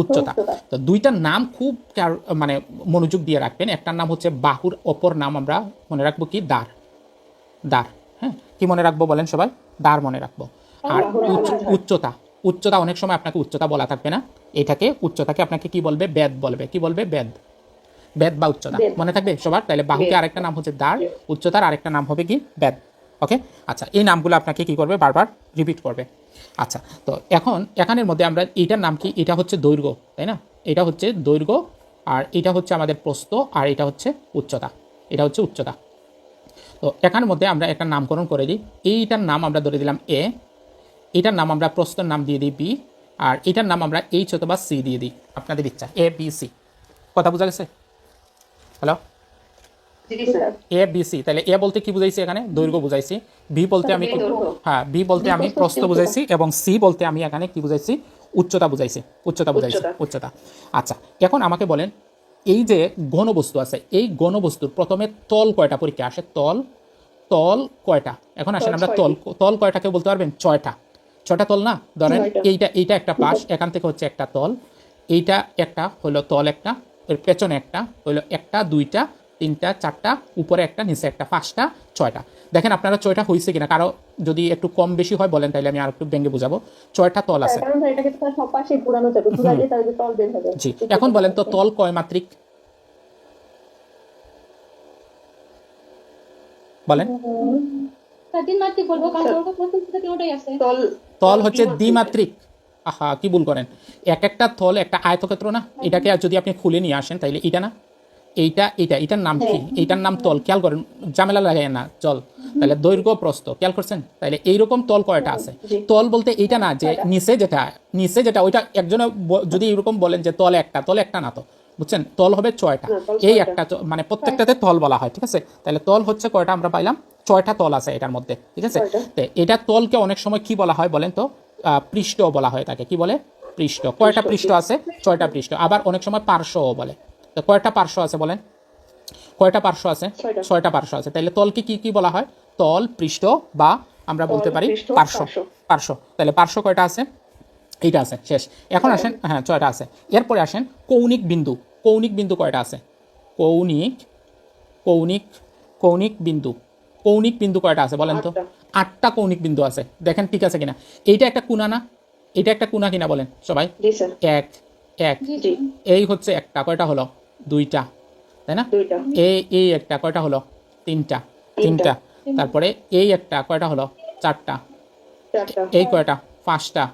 উচ্চতা। তো দুইটার নাম খুব মানে মনোযোগ দিয়ে রাখবেন। একটার নাম হচ্ছে বাহুর অপর নাম আমরা মনে রাখব কি দার দার হ্যাঁ? কি মনে রাখব বলেন সবাই? দ্বার মনে রাখব। আর উচ্চ- উচ্চতা। উচ্চতা অনেক সময় আপনাকে উচ্চতা বলা থাকবে না। এটাকে উচ্চতাকে আপনাকে কি বলবে? বেদ বলবে। কি বলবে? বেদ। বেদ বা উচ্চতা। মনে থাকবে সবার? তাহলে বাহুকে আরেকটা নাম হচ্ছে দ্বার। উচ্চতার আরেকটা নাম হবে কি? বেদ। ওকে? আচ্ছা এই নামগুলো আপনাকে কি করবে? বারবার রিপিট করবে। আচ্ছা তো এখন এখানের মধ্যে আমরা এইটার নাম কি? এটা হচ্ছে দৈর্ঘ্য, তাই না? এটা হচ্ছে দৈর্ঘ্য, আর এটা হচ্ছে আমাদের প্রস্থ, আর এটা হচ্ছে উচ্চতা। এটা হচ্ছে উচ্চতা। তো এখানের মধ্যে আমরা একটা নামকরণ করে দিই। এইটার নাম আমরা ধরে দিলাম এ এটার নাম আমরা প্রস্তর নাম দিয়ে দিই বি আর এটার নাম আমরা এইচ অথবা সি দিয়ে দিই। আপনাদের ইচ্ছা এ বি সি কথা বোঝা গেছে? হ্যালো এ বি সি তাহলে এ বলতে কি বুঝাইছি এখানে? দৈর্ঘ্য বুঝাইছি। বি বলতে আমি হ্যাঁ বি বলতে আমি প্রস্থ বুঝাইছি এবং সি বলতে আমি এখানে কি বুঝাইছি? উচ্চতা বুঝাইছি। উচ্চতা বুঝাইছি। উচ্চতা। উচ্চতা। আচ্ছা এখন আমাকে বলেন এই যে ঘনবস্তু আছে এই ঘনবস্তুর প্রথমে তল কয়টা পরীক্ষা আসে? তল তল কয়টা? এখন আসেন আমরা তল তল কয়টাকে বলতে পারবেন? ছয়টা। ছয়টা তল না? ধরেন এইটা এইটা একটা পাশ এখান থেকে হচ্ছে একটা তল। এইটা একটা হলো তল একটা এর পেছনে একটা হলো একটা দুইটা তিনটা চারটা উপরে একটা নিচে একটা পাঁচটা ছয়টা। দেখেন আপনারা ছয়টা হয়েছে কিনা। কারও যদি একটু কম বেশি হয় বলেন তাহলে আমি আর একটু ভেঙে বুঝাবো। ছয়টা তল আছে। এটাকে জি। এখন বলেন তো তল কয় মাত্রিক? বলেন। আছে। তল তল হচ্ছে দ্বিমাত্রিক আহা কি ভুল করেন। এক একটা তল একটা আয়তক্ষেত্র না? এটাকে আর যদি আপনি খুলে নিয়ে আসেন তাইলে এটা না? এইটা এইটা এটার নাম কি? এইটার নাম তল। খেয়াল করেন ঝামেলা লাগাই না চল। তাহলে দৈর্ঘ্য প্রস্থ খেয়াল করছেন? তাহলে এইরকম তল কয়টা আছে? তল বলতে এইটা না যে নিচে যেটা নিচে যেটা ওইটা একজনে যদি এরকম বলেন যে তল একটা তল একটা না তো। বুঝছেন? তল হবে ছয়টা। এই একটা মানে প্রত্যেকটাতে তল বলা হয় ঠিক আছে? তাহলে তল হচ্ছে কয়টা আমরা পাইলাম? ছয়টা তল আছে এটার মধ্যে ঠিক আছে? তো এটা তলকে অনেক সময় কি বলা হয় বলেন তো? আহ, পৃষ্ঠ বলা হয় তাকে কি বলে? পৃষ্ঠ। কয়টা পৃষ্ঠ। আছে? ছয়টা পৃষ্ঠ। আবার অনেক সময় পার্শ্বও বলে। তো কয়টা পার্শ্ব আছে বলেন? কয়টা পার্শ্ব আছে? ছয়টা। পার্শ্ব আছে। তাহলে তলকে কি কি বলা হয়? তল পৃষ্ঠ বা আমরা বলতে পারি পার্শ্ব। পার্শ্ব। তাহলে পার্শ্ব কয়টা আছে? এইটা আছে। শেষ। এখন আসেন হ্যাঁ ছয়টা আছে। এরপরে আসেন কৌণিক বিন্দু। কৌণিক বিন্দু কয়টা আছে? কৌণিক কৌণিক কৌণিক বিন্দু। কৌণিক বিন্দু কয়টা আছে বলেন তো? আটটা। কৌণিক বিন্দু আছে। দেখেন ঠিক আছে কিনা? এইটা একটা কুনা না? এটা একটা কুনা কিনা বলেন সবাই? এক এক। এই হচ্ছে একটা। কয়টা হলো? দুইটা তাই না? এই এই একটা কয়টা হলো? তিনটা। তিনটা। তারপরে এই একটা কয়টা হলো? চারটা। এই কয়টা? পাঁচটা।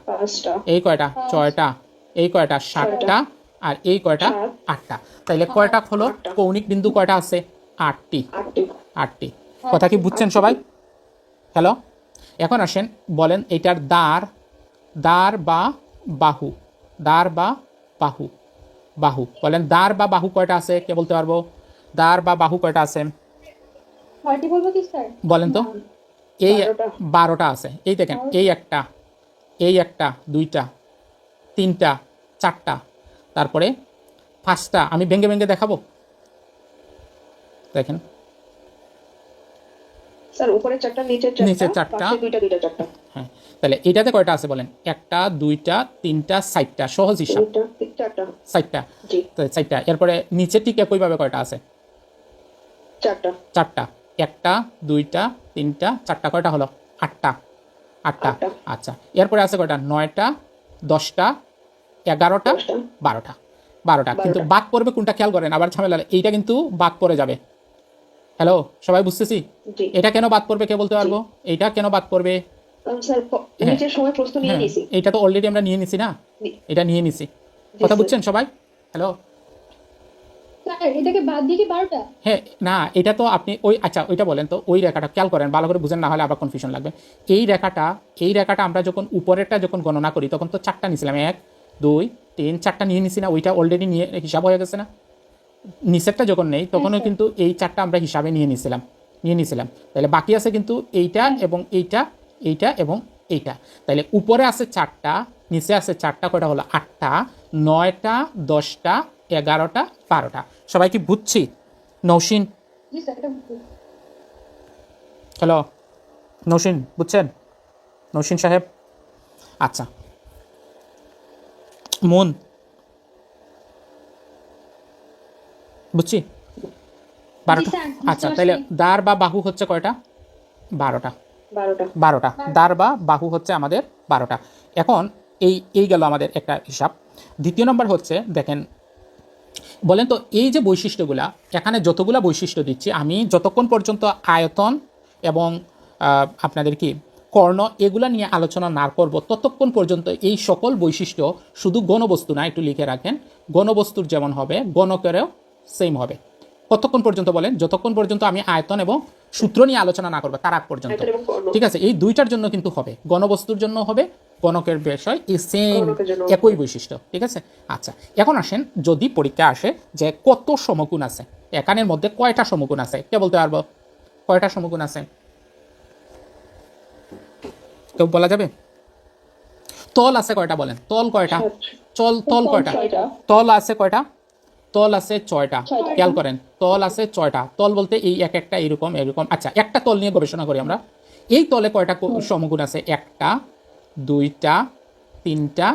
এই কয়টা? ছয়টা। এই কয়টা? সাতটা। আর এই কয়টা? আটটা। তাইলে কয়টা হলো? কৌণিক বিন্দু কয়টা আছে? আটটি। আটটি। আটটি। কথা কি বুঝছেন সবাই? হ্যালো এখন আসেন বলেন এটার দ্বার দ্বার বা বাহু। দ্বার বা বাহু। বাহু। বলেন দ্বার বা বাহু কয়টা আছে? কে বলতে পারব? দ্বার বা বাহু কয়টা আছে? ছয়টি বলব কি স্যার? বলেন তো। এই। বারোটা আছে। এই দেখেন এই একটা এই একটা দুইটা তিনটা চারটা তারপরে পাঁচটা। আমি ভেঙে ভেঙে দেখাবো? দেখেন। স্যার উপরে চারটা নিচে চারটা নিচে চারটা। দুইটা দুইটা চারটা। হ্যাঁ তাহলে এটাতে কয়টা আছে বলেন? একটা দুইটা তিনটা চারটা সহজ হিসাব। জি। তো এরপরে নিচে ঠিক একইভাবে কয়টা আছে? চারটা। চারটা। একটা দুইটা তিনটা চারটা কয়টা হলো? আটটা। আটটা। আটটা। আচ্ছা। এরপরে আছে কয়টা? নয়টা দশটা এগারোটা বারোটা। বারোটা। কিন্তু বাদ পড়বে কোনটা খেয়াল করেন? আবার ঝামেলা এইটা কিন্তু বাদ পড়ে যাবে। হ্যালো সবাই বুঝতেছি? এটা কেন বাদ পড়বে কে বলতে পারব? এইটা কেন বাদ পড়বে? নিয়ে হ্যাঁ, তো অলরেডি আমরা নিয়ে নিছি না? এটা নিয়ে নিছি। কথা বুঝছেন সবাই? হ্যালো এটাকে বাদ দিয়ে কি বারোটা? হ্যাঁ না এটা তো আপনি ওই আচ্ছা ওইটা বলেন তো ওই রেখাটা খেয়াল করেন ভালো করে বুঝেন না হলে আবার কনফিউশন লাগবে। এই রেখাটা এই রেখাটা আমরা যখন উপরেরটা যখন গণনা করি তখন তো চারটা নিছিলাম এক দুই তিন চারটা নিয়ে নিছি না ওইটা অলরেডি নিয়ে হিসাব হয়ে গেছে না? নিচেরটা যখন নেই তখনও কিন্তু এই চারটা আমরা হিসাবে নিয়ে নিছিলাম নিয়ে নিছিলাম। তাহলে বাকি আছে কিন্তু এইটা এবং এইটা এইটা এবং এইটা। তাহলে উপরে আছে চারটা নিচে আছে চারটা কয়টা হলো? আটটা নয়টা দশটা এগারোটা বারোটা। সবাই কি বুঝছি? নৌসিন। হ্যালো নৌসিন বুঝছেন? নৌসিন সাহেব? আচ্ছা। মন বুঝছি? বারোটা। আচ্ছা তাহলে দ্বার বা বাহু হচ্ছে কয়টা? বারোটা। বারোটা। দাঁড় বা বাহু হচ্ছে আমাদের বারোটা। এখন এই এই গেল আমাদের একটা হিসাব। দ্বিতীয় নম্বর হচ্ছে দেখেন বলেন তো এই যে বৈশিষ্ট্যগুলা এখানে যতগুলা বৈশিষ্ট্য দিচ্ছি আমি যতক্ষণ পর্যন্ত আয়তন এবং আপনাদের কি কর্ণ এগুলা নিয়ে আলোচনা না করব ততক্ষণ পর্যন্ত এই সকল বৈশিষ্ট্য শুধু গণবস্তু না একটু লিখে রাখেন। গণবস্তুর যেমন হবে গণকেরও সেম হবে। কতক্ষণ পর্যন্ত বলেন? যতক্ষণ পর্যন্ত আমি আয়তন এবং সূত্র নিয়ে আলোচনা না করব তার আগ পর্যন্ত। ঠিক আছে? এই দুইটার জন্য কিন্তু হবে। গণবস্তুর জন্য হবে গণকের বিষয় এই সেম একই বৈশিষ্ট্য। ঠিক আছে? আচ্ছা এখন আসেন যদি পরীক্ষা আসে যে কত সমগুণ আছে একানের মধ্যে কয়টা সমগুণ আছে? কে বলতে পারব? কয়টা সমগুণ আছে? কেউ বলা যাবে? তল আছে কয়টা বলেন? তল কয়টা? চল তল কয়টা? তল আছে কয়টা? তল আছে ছয়টা। খেয়াল করেন তল আছে ছয়টা। তল বলতে এই এক একটা এরকম এরকম। আচ্ছা একটা তল নিয়ে গবেষণা করি আমরা। এই তলে কয়টা সমগুণ আছে? একটা দুইটা তিনটা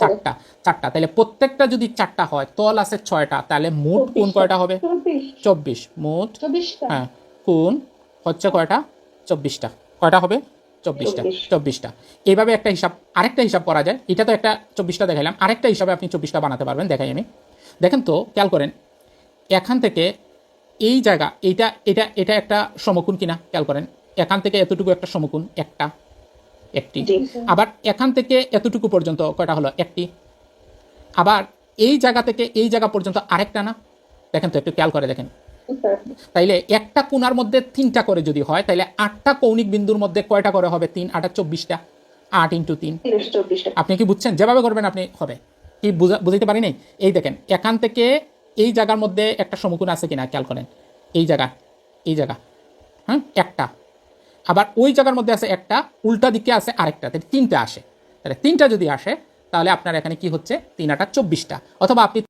চারটা চারটা তাহলে প্রত্যেকটা যদি চারটা হয় তল আছে ছয়টা তাহলে মোট কোণ কয়টা হবে? চব্বিশ। চব্বিশ। মোট? হ্যাঁ কোন? হচ্ছে কয়টা? চব্বিশটা। কয়টা হবে? চব্বিশটা। চব্বিশটা। এইভাবে একটা হিসাব আরেকটা হিসাব করা যায়। এটা তো একটা চব্বিশটা দেখাইলাম। আরেকটা হিসাবে আপনি চব্বিশটা বানাতে পারবেন দেখাই আমি। দেখেন তো খেয়াল করেন এখান থেকে এই জায়গা এইটা এটা এটা একটা সমকোণ কিনা খেয়াল করেন এখান থেকে এতটুকু একটা সমকোণ একটা একটি। আবার এখান থেকে এতটুকু পর্যন্ত কয়টা হলো? একটি। আবার এই জায়গা থেকে এই জায়গা পর্যন্ত আরেকটা না? দেখেন তো একটু খেয়াল করে দেখেন। তাইলে একটা কোণার মধ্যে তিনটা করে যদি হয় তাহলে আটটা কৌণিক বিন্দুর মধ্যে কয়টা করে হবে? তিন আটা চব্বিশটা। আট ইন্টু তিন। আপনি কি বুঝছেন? যেভাবে করবেন আপনি হবে। কি বুঝা বুঝাইতে পারি নাই? এই দেখেন, এখান থেকে এই জায়গার মধ্যে একটা সমকোণ আছে কিনা, খেয়াল করেন। এই জায়গা এই জায়গা হ্যাঁ একটা। আবার ওই জায়গার মধ্যে আছে একটা, উল্টা দিকে আছে আরেকটা, তাহলে তিনটা আসে। তাহলে তিনটা যদি আসে, তাহলে আপনার এখানে কি হচ্ছে? তিন আটা চব্বিশটা। অথবা আপনি